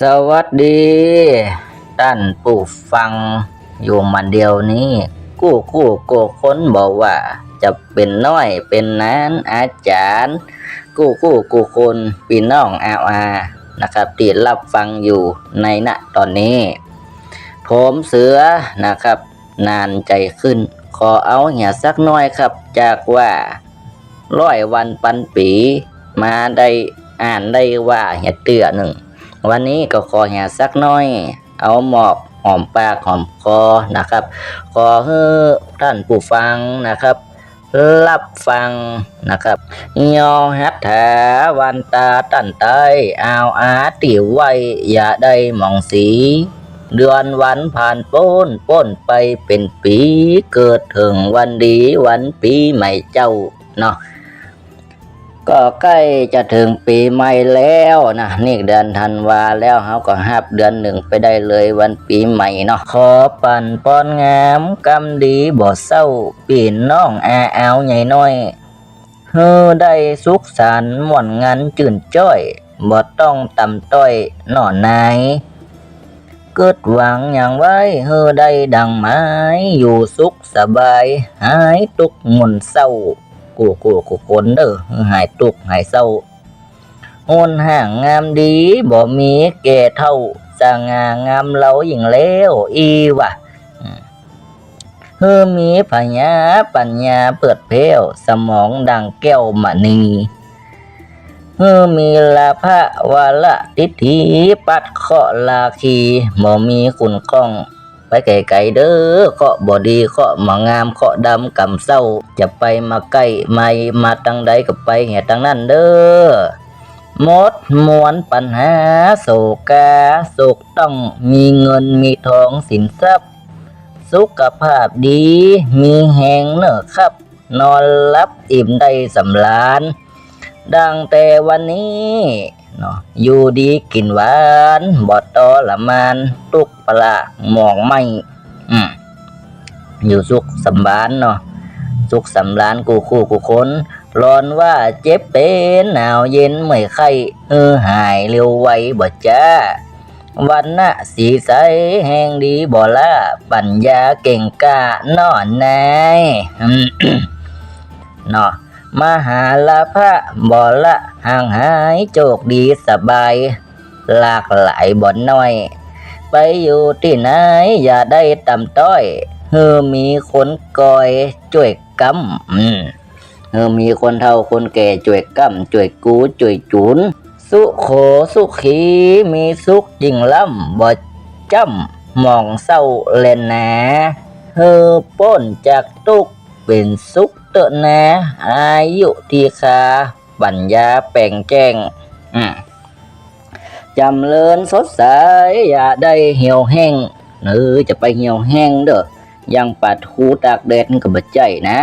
สวัสดีท่านผู้ฟังอยู่มันเดียวนี้ กู้กู้โกคนบอกว่า จะเป็นน้อยเป็นนานอาจารย์ กู้กู้กู้คนพี่น้องอาอานะครับที่รับฟังอยู่ในณตอนนี้ ผมเสือนะครับ นานใจขึ้น ขอเอาเหี่ยสักหน้อยครับ จากว่าร้อยวันปันปี มาได้อ่านได้ว่าเหี่ยเตือหนึ่ง วันนี้ก็ขอแห่สักน้อย เอาหมอกหอมปากหอมคอนะครับ ขอให้ท่านผู้ฟังนะครับรับฟังนะครับยอหัตถวันตาตันไตอาอาติไว้ อย่าได้มองสี เดือนวันผ่านพ้นพ้นไปเป็นปี เกิดถึงวันดีวันปีใหม่เจ้าเนาะ ก็ใกล้จะถึงปีใหม่แล้วนะนี่เดือนธันวาแล้วเขาก็หับเดือนหนึ่งไปได้เลยวันปีใหม่เนาะขอปั่นป้อนงามกำดีบ่เศร้าปีน้องอาเอาใหญ่น้อยเฮือได้สุขสันต์ม่วนงานจื่นจ้อยบ่ต้องต่ำต้อยหน่อนายเกิดหวังอย่างไว้เฮือได้ดังไม้อยู่สุขสบายหายทุกหมุนเศร้า กูกูกูคนเด้อหายตุกหายเศร้าโอนห่างงามดีบ่มีแก่เท่าสง่างามเรายิ่งแล้วอีวะเฮือมีปัญญาปัญญาเปิดเพลวสมองดังแก้วมณีเฮือมีลาภะวาละทิฐิปัดเคาะลาคีบ่มีคุณก้อง ไปไกลๆเด้อเคาะบอดีเคาะมางามเคาะดำกำเศร้า จะไปมาใกล้ไม่มาตั้งใดก็ไปแห่ตั้งนั้นเด้อหมดมวลปัญหาโศกาโศกต้องมีเงินมีทองสินทรัพย์ สุขภาพดี มีแหงเนอครับ นอนรับอิ่มได้สำราญดังแต่วันนี้ เนาะอยู่ดีกินหวานบอดตอละมานตุกปลาหมองไม่อืมอยู่สุขสำบานเนาะสุขสำรานกูคู่กูคนร้อนว่าเจ็บเป็นหนาวเย็นเมื่อยไข้เออหายเร็วไวบ่จ้าวันน่ะสีใสแห่งดีบ่ละปัญญาเก่งกานอนนายเนาะ มหาลาภะบ่ละห่างหายโจกดีสบาย หลากหลายบ่นน้อย ไปอยู่ที่ไหนอย่าได้ต่ำต้อยเฮอมีคนกอยช่วยกำอืมเฮอมีคนเฒ่าคนแก่ช่วยกำช่วยกูช่วยจุน สุโขสุขีมีสุขยิ่งล่ำบ่จำมองเศร้าเล่นแหนเฮอป้นจากทุก เป็นสุขเตอะนะอายุที่คาปัญญาแปลงแจ้งจำเลินสดใสอย่าได้เหี่ยวแห้งเออจะไปเหี่ยวแห้งเด้อยังปัดหูตากแดดก็บ่ใจนะ